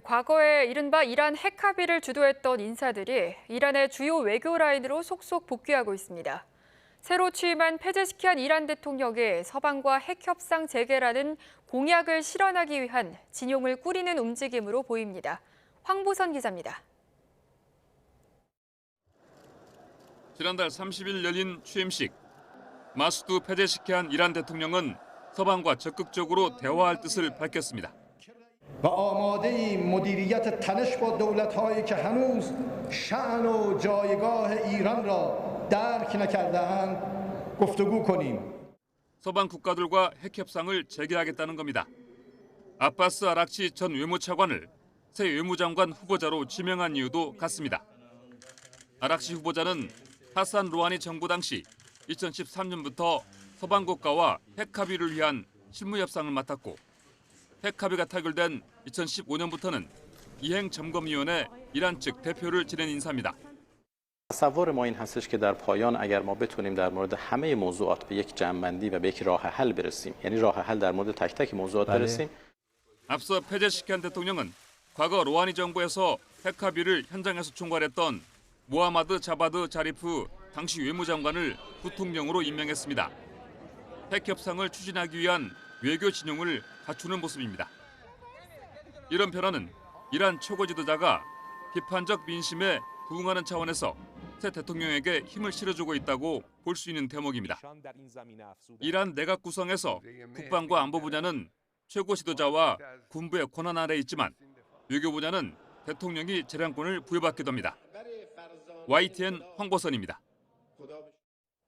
과거에 이른바 이란 핵 합의를 주도했던 인사들이 이란의 주요 외교 라인으로 속속 복귀하고 있습니다. 새로 취임한 페제시키안 이란 대통령이 서방과 핵 협상 재개라는 공약을 실현하기 위한 진용을 꾸리는 움직임으로 보입니다. 황보선 기자입니다. 지난달 30일 열린 취임식. 마수드 페제시키안 이란 대통령은 서방과 적극적으로 대화할 뜻을 밝혔습니다. و آماده ایم مدیریت تنش با دولت‌هایی که هنوز شأن و جایگاه ایران را درک نکرده‌اند گفتگو کنیم. 서방 국가들과 핵 협상을 재개하겠다는 겁니다. 아바스 아락치 전 외무차관을 새 외무장관 후보자로 지명한 이유도 같습니다. 아락치 후보자는 하산 로하니 정부 당시 2013년부터 서방 국가와 핵 합의를 위한 실무 협상을 맡았고 핵 합의가 타결된 2015년부터는 이행 점검위원회 이란 측 대표를 지낸 인사입니다. تصور ما این هستش که در پایان اگر ما بتونیم در مورد همه موضوعات به یک جمعبندی و به یک راه حل برسیم یعنی راه حل در مورد تک تک موضوعات برسیم 앞서 페제시키안 대통령은 과거 로하니 정부에서 핵 합의를 현장에서 총괄했던 모하마드 자바드 자리프 당시 외무장관을 부통령으로 임명했습니다. 핵 협상을 추진하기 위한 외교 진용을 갖추는 모습입니다. 이런 변화는 이란 최고 지도자가 비판적 민심에 부응하는 차원에서 새 대통령에게 힘을 실어주고 있다고 볼 수 있는 대목입니다. 이란 내각 구성에서 국방과 안보 분야는 최고 지도자와 군부의 권한 아래 있지만 외교 분야는 대통령이 재량권을 부여받게 됩니다. YTN 황보선입니다.